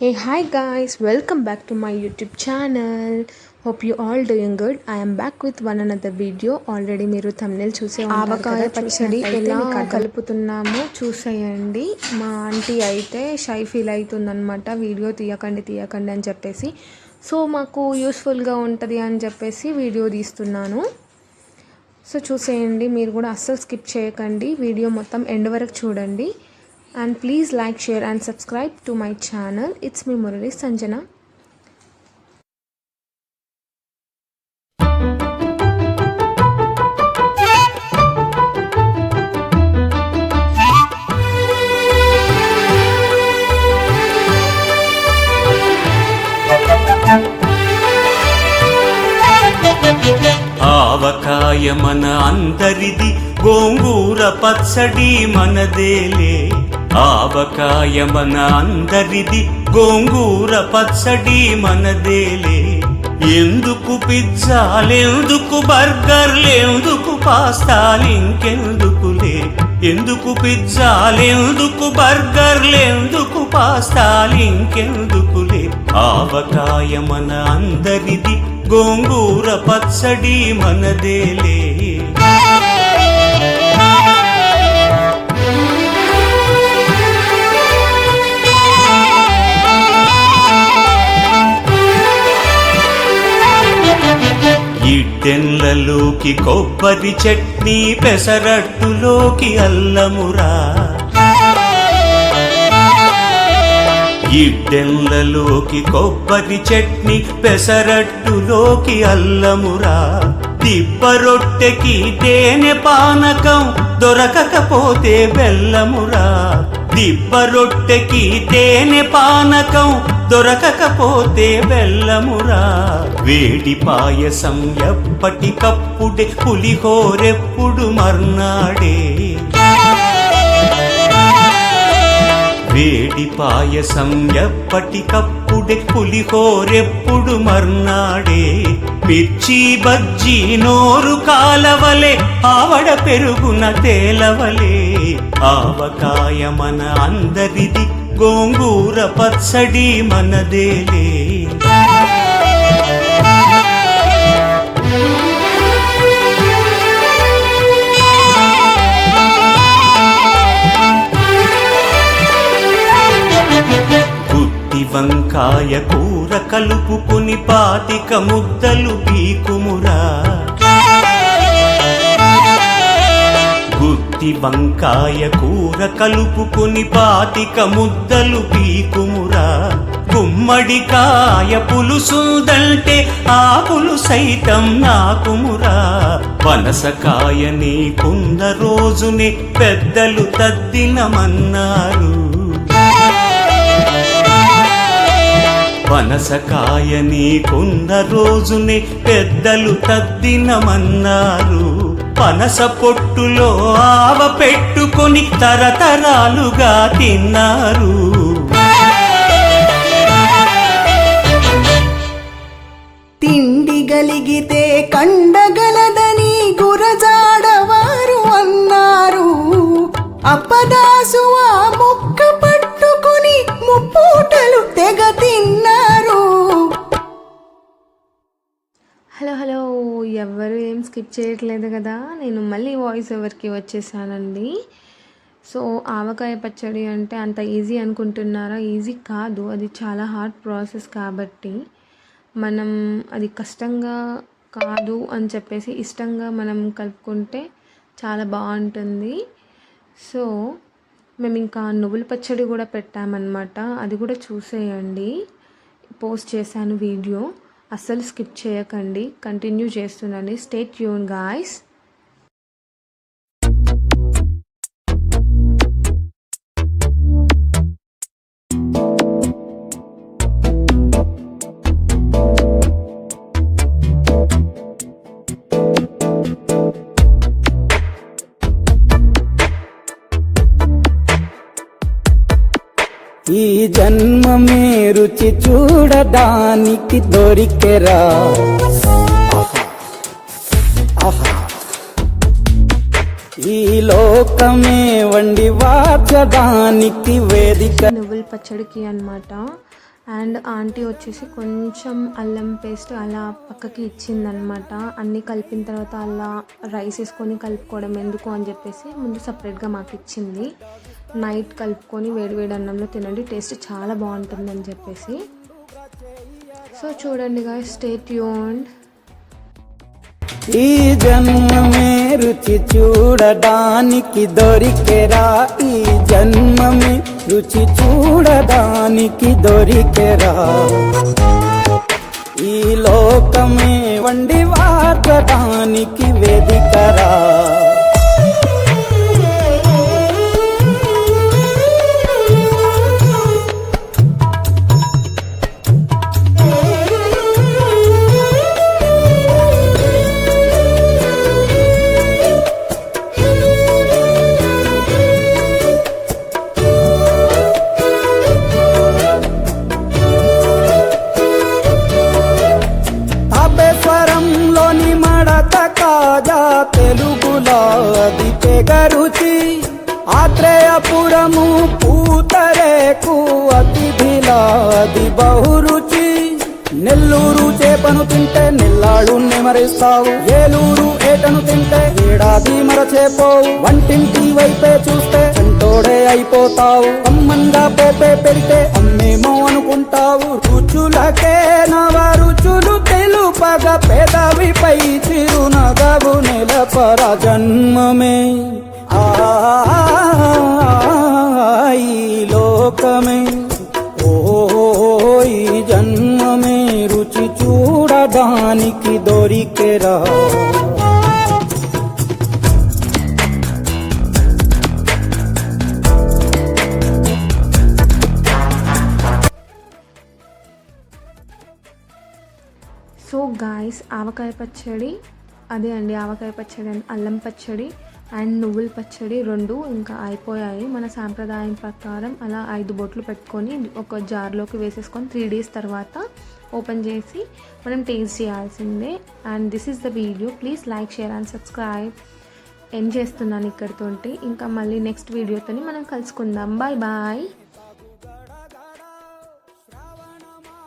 Hey, hi guys, welcome back to my YouTube channel. Hope you all doing good. I am back with one another video. Already మీరు thumbnail చూసే ఆవకాయ పచ్చడి ఎలా కలుపుతున్నామో చూసేయండి. మా aunty అయితే shy feel అవుతుందన్నమాట. Video తీయకండి తీయకండి అని చెప్పేసి. సో మాకు యూస్ఫుల్గా ఉంటుంది అని చెప్పేసి వీడియో తీస్తున్నాను. సో చూసేయండి. మీరు కూడా అస్సలు స్కిప్ చేయకండి. వీడియో మొత్తం ఎండ్ వరకు చూడండి. And please like share and subscribe to my channel it's me Murali Sanjana avakaya మన అందరిది గోంగూర పచ్చడి మనదేలే ఆవకాయ మన అందరిది గోంగూర పచ్చడి మనదేలే. ఎందుకు పిజ్జాలెందుకు బర్గర్లెందుకు పాస్తాలింకెందుకులే? ఎందుకు పిజ్జాలెందుకు బర్గర్లెందుకు పాస్తాలింకెందుకులే? ఆవకాయ మన అందరిది గోంగూర పచ్చడి మనదేలే. ఇడ్డెన్లలోకి కొబ్బరి చట్నీ పెసరట్టులోకి అల్లమురా. ఇడ్డెన్లలోకి కొబ్బరి చట్నీ పెసరట్టులోకి అల్లమురా. దిబ్బ రొట్టెకి తేనె పానకం దొరకకపోతే బెల్లమురా. దిబ్బ రొట్టెకి తేనె పానకం దొరకకపోతే వెళ్ళమురా వేడి పాయసం ఎప్పటికప్పుడే పులిహోరెప్పుడు మర్నాడే. వేడి పాయసం ఎప్పటికప్పుడే పులిహోరెప్పుడు మర్నాడే. మిర్చి బజ్జి నోరు కాలవలే ఆవడ పెరుగున తేలవలే. ఆవకాయ మన అందరిది గోంగూర పచ్చడి మనదేలే వంకాయ కూర కలుపుకుని పాతిక ముద్దలు పీకుమురా. గుత్తి వంకాయ కూర కలుపుకుని పాతిక ముద్దలు పీకుమురా. గుమ్మడికాయ పులుసుదంటే ఆ సైతం నాకుమురా. పనసకాయ నీకున్న రోజునే పెద్దలు తద్దినమన్నారు పనసకాయ నీకున్న రోజునే పెద్దలు తద్దినమన్నారు పనస పొట్టులో ఆవ పెట్టుకొని తరతరాలుగా తిన్నారు. తిండి గలిగితే కండగలదని గురజాడవారు అన్నారు. అప్పదాసువా స్కిప్ చేయట్లేదు కదా. నేను మళ్ళీ వాయిస్ ఎవరికి వచ్చేసానండి? సో ఆవకాయ పచ్చడి అంటే అంత ఈజీ అనుకుంటున్నారా? ఈజీ కాదు. అది చాలా హార్డ్ ప్రాసెస్ కాబట్టి మనం అది కష్టంగా కాదు అని చెప్పేసి ఇష్టంగా మనం కలుపుకుంటే చాలా బాగుంటుంది. సో మేము ఇంకా నువ్వుల పచ్చడి కూడా పెట్టామన్నమాట. అది కూడా చూసేయండి. పోస్ట్ చేశాను వీడియో. అస్సలు స్కిప్ చేయకండి. కంటిన్యూ చేస్తుండండి. స్టేట్ యూన్ గాయస్ ఈ జన్మమే రుచి చూడడానికి దొరికెరా. ఈ లోకమే వండి వాచడానికి వేదిక. నువ్వుల పచ్చడికి అనమాట అండ్ ఆంటీ వచ్చేసి కొంచెం అల్లం పేస్ట్ అలా పక్కకి ఇచ్చిందనమాట అన్నీ కలిపిన తర్వాత అలా రైస్ వేసుకొని కలుపుకోవడం ఎందుకు అని చెప్పేసి ముందు సపరేట్గా మాకు ఇచ్చింది. నైట్ కలుపుకొని వేడివేడి అన్నంలో తినండి. టేస్ట్ చాలా బాగుంటుందని చెప్పేసి. సో చూడండి గా స్టేట్ యూన్ ఈ జన్మమే రుచి చూడడానికి దొరికెరా? ఈ జన్మమే రుచి చూడడానికి దొరికెరా? ఈ లోకమే వండి వాడడానికి వేదికరా? అభేశ్వరంలోని మడత కాదా తెలుగులాది తెగరుచి ఆత్రేయపురము పూతరేకు అతిథిలాది బహురుచి. నెల్లూరు చేపను తింటే నెల్లాడు నెమరిస్తావు ఏలూరు ఏటను తింటే ఏడాది మరచేపోవు. వంటింటి వైపే చూస్తే చెంటోడే అయిపోతావు అమ్మంగా పోపే పెడితే అమ్మేమో అనుకుంటావు. రుచులకే నవ రుచులు మగ పెదవిపై చిరునగవు నిలపర జన్మమే. ఆ లోకమే. ఓ ఈ జన్మమే రుచి చూడడానికి దొరికెరా. సో గాయస్ ఆవకాయ పచ్చడి అదే అండి ఆవకాయ పచ్చడి అండ్ అల్లం పచ్చడి అండ్ నువ్వుల పచ్చడి రెండు ఇంకా అయిపోయాయి. మన సాంప్రదాయం ప్రకారం అలా ఐదు బొట్లు పెట్టుకొని ఒక జార్లోకి వేసేసుకొని త్రీ డేస్ తర్వాత ఓపెన్ చేసి మనం టేస్ట్ చేయాల్సిందే. And this is the video please like share and subscribe end చేస్తున్నాను ఇక్కడితోటి? ఇంకా మళ్ళీ నెక్స్ట్ వీడియోతోని మనం కలుసుకుందాం. Bye bye